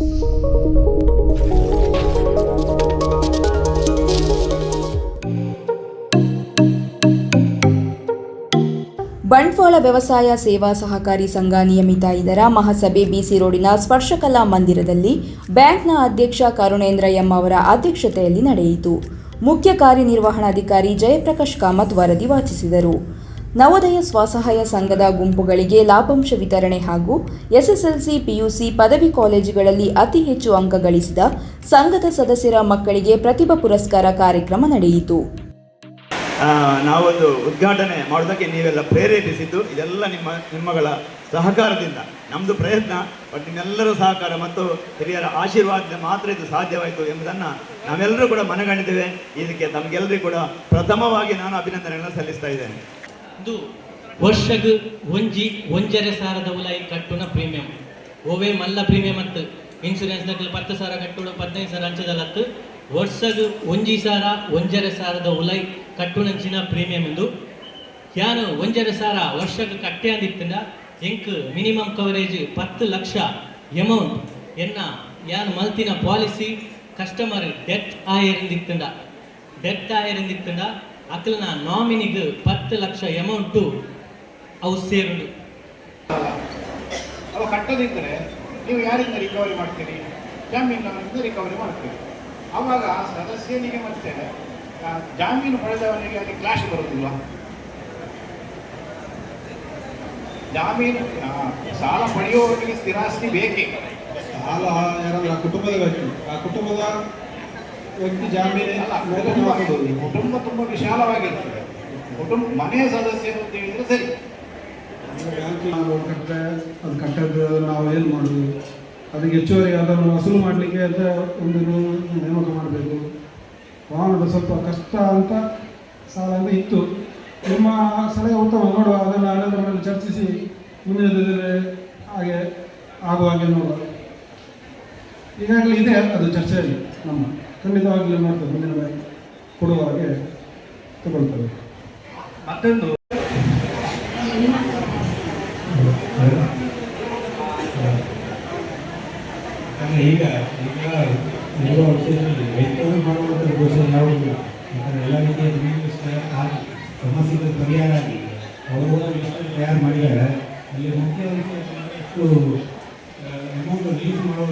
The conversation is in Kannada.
ಬಂಟ್ವಾಳ ವ್ಯವಸಾಯ ಸೇವಾ ಸಹಕಾರಿ ಸಂಘ ನಿಯಮಿತ ಇದರ ಮಹಾಸಭೆ ಬಿಸಿ ರೋಡಿನ ಸ್ಪರ್ಶಕಲಾ ಮಂದಿರದಲ್ಲಿ ಬ್ಯಾಂಕ್ನ ಅಧ್ಯಕ್ಷ ಕರುಣೇಂದ್ರ ಎಂ ಅವರ ಅಧ್ಯಕ್ಷತೆಯಲ್ಲಿ ನಡೆಯಿತು. ಮುಖ್ಯ ಕಾರ್ಯನಿರ್ವಹಣಾಧಿಕಾರಿ ಜಯಪ್ರಕಾಶ್ ಕಾಮತ್ ವರದಿ ವಾಚಿಸಿದರು. ನವೋದಯ ಸ್ವಸಹಾಯ ಸಂಘದ ಗುಂಪುಗಳಿಗೆ ಲಾಭಾಂಶ ವಿತರಣೆ ಹಾಗೂ ಎಸ್ಎಸ್ಎಲ್ಸಿ, ಪಿಯುಸಿ ಪದವಿ ಕಾಲೇಜುಗಳಲ್ಲಿ ಅತಿ ಹೆಚ್ಚು ಅಂಕ ಗಳಿಸಿದ ಸಂಘದ ಸದಸ್ಯರ ಮಕ್ಕಳಿಗೆ ಪ್ರತಿಭಾ ಪುರಸ್ಕಾರ ಕಾರ್ಯಕ್ರಮ ನಡೆಯಿತು. ನಾವೊಂದು ಉದ್ಘಾಟನೆ ಮಾಡೋದಕ್ಕೆ ನೀವೆಲ್ಲ ಪ್ರೇರೇಪಿಸಿದ್ದು ಇದೆಲ್ಲ ನಿಮ್ಮ, ನಿಮ್ಮಗಳ ಸಹಕಾರದಿಂದ. ನಮ್ಮದು ಪ್ರಯತ್ನ, ಬಟ್ ನಿಮ್ಮೆಲ್ಲರ ಸಹಕಾರ ಮತ್ತು ಹಿರಿಯರ ಆಶೀರ್ವಾದದಿಂದ ಮಾತ್ರ ಇದು ಸಾಧ್ಯವಾಯಿತು ಎಂಬುದನ್ನು ನಾವೆಲ್ಲರೂ ಕೂಡ ಮನಗಂಡಿದ್ದೇವೆ. ಇದಕ್ಕೆ ತಮಗೆಲ್ಲರಿಗೂ ಕೂಡ ಪ್ರಥಮವಾಗಿ ನಾನು ಅಭಿನಂದನೆಗಳನ್ನು ಸಲ್ಲಿಸ್ತಾ ಇದ್ದೇನೆ. ಇದು ವರ್ಷಗ್ ಒಂಜಿ, ಒಂಜರೆ ಸಾರದ ಉಲೈ ಕಟ್ಟುನ ಪ್ರೀಮಿಯಂ. ಓವೇ ಮಲ್ಲ ಪ್ರೀಮಿಯಂ ಅತ್ತು. ಇನ್ಸೂರೆನ್ಸ್ ದಾಖಲೆ ಪತ್ತು ಸಾವಿರ ಕಟ್ಟುಡು ಹದಿನೈದು ಸಾವಿರ ಅಂಚದಲ್ಲತ್ತು ವರ್ಷಗ್ ಒಂಜಿ ಸಾರ, ಒಂಜರೆ ಸಾರದ ಉಲಾಯಿ ಕಟ್ಟುನಂಚಿನ ಪ್ರೀಮಿಯಂ ಎಂದು. ಯಾನು ಒಂಜರೆ ಸಾರ ವರ್ಷಕ್ಕೆ ಕಟ್ಟೆ ಅಂದಿತ್ತಿಂದ ಎಂಕ್ ಮಿನಿಮಮ್ ಕವರೇಜ್ ಪತ್ತು ಲಕ್ಷ ಎಮೌಂಟ್ ಎನ್ನ ಯಾನು ಮಲ್ತಿನ ಪಾಲಿಸಿ ಕಸ್ಟಮರ್ ಡೆತ್ ಆಯರಿಂದಿತ್ತಿಂದ ಡೆತ್ ಆಯರಿಂದಿತ್ತಿಂದ ಅಕ್ಲನ ನಾಮಿನಿಗೆ ಪತ್ತು ಲಕ್ಷ ಎಮೌಂಟು ಅವು ಸೇರುಂಡು ಅವು ಕಟ್ಟದಿದ್ದರೆ ನೀವು ಯಾರಿಂದ ರಿಕವರಿ ಮಾಡ್ತೀರಿ? ಜಾಮೀನಿನಿಂದ ರಿಕವರಿ ಮಾಡ್ತೀರಿ ಆವಾಗ ಸದಸ್ಯನಿಗೆ ಮತ್ತೆ ಆ, ಜಾಮೀನು ಪಡೆದವನಿಗೆ ಅಲ್ಲಿ ಕ್ಲಾಶ್ ಬರೋದಿಲ್ಲ ಜಾಮೀನು ಸಾಲ ಪಡೆಯುವವರಿಗೆ ಸ್ಥಿರಾಸ್ತಿ ಬೇಕೇ? ಸಾಲ ಯಾರಾದ್ರೂ ಆ ಕುಟುಂಬದ ವ್ಯಕ್ತಿ ಆ ಕುಟುಂಬದ ವ್ಯಕ್ತಿ ಜಾಮೀನು ಕುಟುಂಬ. ಕುಟುಂಬ ತುಂಬ ವಿಶಾಲವಾಗಿರ್ತದೆ. ಕುಟುಂಬ ಮನೆಯ ಸದಸ್ಯರು ಅಂತ ಹೇಳಿದ್ರೆ ಸರಿ. ನಾವು ಅದು ಕಟ್ಟದ್ದು ನಾವು ಏನು ಮಾಡೋದು? ಅದಕ್ಕೆ ಹೆಚ್ಚುವರಿ ಅದನ್ನು ವಸೂಲು ಮಾಡಲಿಕ್ಕೆ ಅಂತ ಒಂದು ನೇಮಕ ಮಾಡಬೇಕು. ವಾಹನದ ಸ್ವಲ್ಪ ಕಷ್ಟ ಅಂತ ಸಾಲ ಇತ್ತು. ನಿಮ್ಮ ಸಲಹೆ ಉತ್ತಮ ನೋಡುವ, ಅದನ್ನು ಹಣದ ಮೇಲೆ ಚರ್ಚಿಸಿ ಮುಂದಿನ ಹಾಗೆ ಆಗುವ ಹಾಗೆ ನೋಡುವ. ಈಗಾಗಲೇ ಇದೆ, ಅದು ಚರ್ಚೆಯಲ್ಲಿ ನಮ್ಮ. ಖಂಡಿತವಾಗಿಯೂ ಮಾಡ್ತೇವೆ ಮುಂದಿನ ಬಾರಿ ಕೊಡುವ ಹಾಗೆ ತಗೊಳ್ತೇವೆ. ಮತ್ತೊಂದು. ಈಗ ಈಗ ಎಲ್ಲ ವರ್ಷದಲ್ಲಿ ರೈತರು ಮಾಡುವಂಥ ಘೋಷಣೆ ಯಾವುದಿಲ್ಲ ಯಾಕಂದರೆ ಎಲ್ಲ ರೀತಿಯ ಜಮೀನು ಆಗಿ ಸಮಸ್ಯೆಗಳು ಪರಿಹಾರ ಆಗಿ ಅವರು ತಯಾರು ಮಾಡಿದ್ದಾರೆ ಅಲ್ಲಿ ಮುಖ್ಯ ಅಮೌಂಟ್ ರಿಲೀಸ್ ಮಾಡುವ